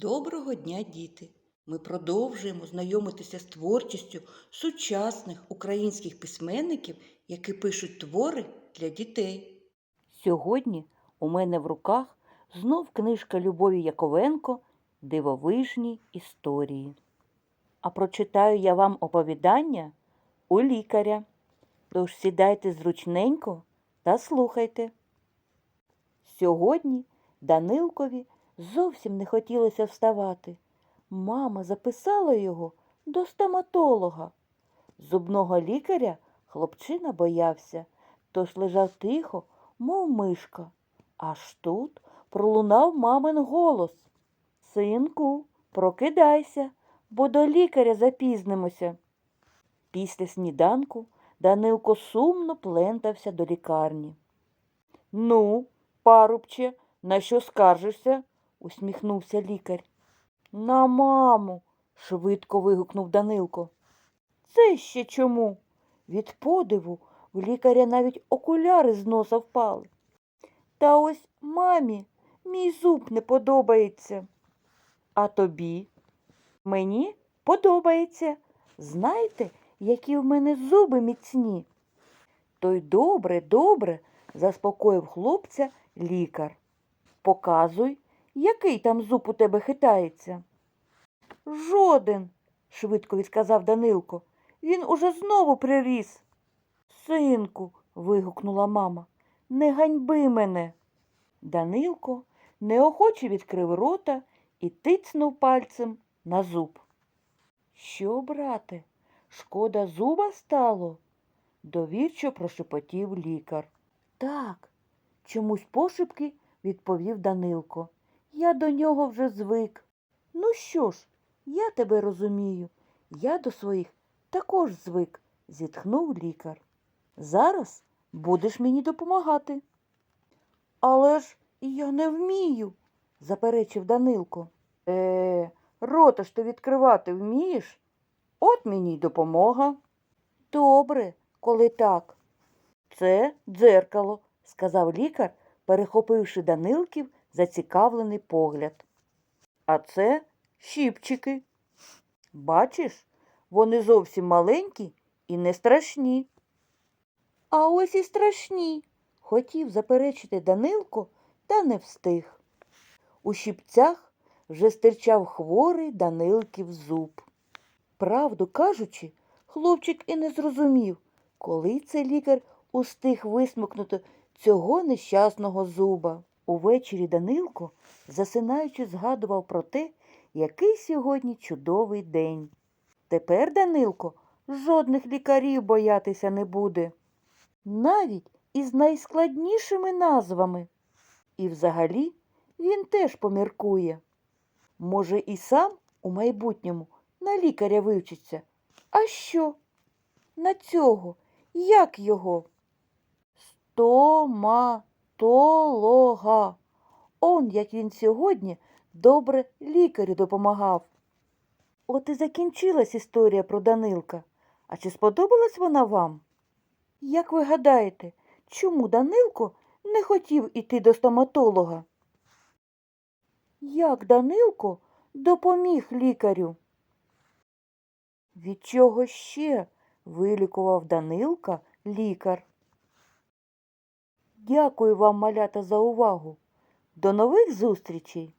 Доброго дня, діти! Ми продовжуємо знайомитися з творчістю сучасних українських письменників, які пишуть твори для дітей. Сьогодні у мене в руках знов книжка Любові Яковенко Дивовижні історії. А прочитаю я вам оповідання у лікаря. Тож сідайте зручненько та слухайте. Сьогодні Данилкові зовсім не хотілося вставати. Мама записала його до стоматолога. Зубного лікаря хлопчина боявся, тож лежав тихо, мов мишка. Аж тут пролунав мамин голос. Синку, прокидайся, бо до лікаря запізнимося. Після сніданку Данилко сумно плентався до лікарні. Ну, парубче, на що скаржишся? Усміхнувся лікар. На маму, швидко вигукнув Данилко. Це ще чому? Від подиву в лікаря навіть окуляри з носа впали. Та ось мамі мій зуб не подобається. А тобі? Мені подобається. Знаєте, які в мене зуби міцні? То й добре, добре, заспокоїв хлопця лікар. Показуй, який там зуб у тебе хитається. Жоден, швидко відказав Данилко. Він уже знову приріс. Синку, вигукнула мама, не ганьби мене. Данилко неохоче відкрив рота і тицнув пальцем на зуб. Що, брате, шкода зуба стало? довірчо прошепотів лікар. Так, чомусь пошепки відповів Данилко. Я до нього вже звик. Ну що ж, я тебе розумію. Я до своїх також звик, зітхнув лікар. Зараз будеш мені допомагати. Але ж я не вмію, заперечив Данилко. Е, рота ж ти відкривати вмієш? От мені й допомога. Добре, коли так. Це дзеркало, сказав лікар, перехопивши Данилків зацікавлений погляд. А це щіпчики. Бачиш, вони зовсім маленькі і не страшні. А ось і страшні, хотів заперечити Данилко, та не встиг. У щіпцях вже стирчав хворий Данилків зуб. Правду кажучи, хлопчик і не зрозумів, коли цей лікар устиг висмикнути цього нещасного зуба. Увечері Данилко, засинаючи, згадував про те, який сьогодні чудовий день. Тепер, Данилко, жодних лікарів боятися не буде, навіть із найскладнішими назвами. І взагалі він теж поміркує. Може, і сам у майбутньому на лікаря вивчиться. А що? На цього? Як його? Стоматолога. Он, як він сьогодні добре лікарю допомагав. От і закінчилась історія про Данилка. А чи сподобалась вона вам? Як ви гадаєте, чому Данилко не хотів іти до стоматолога? Як Данилко допоміг лікарю? Від чого ще вилікував Данилка лікар? Дякую вам, малята, за увагу. До нових зустрічей!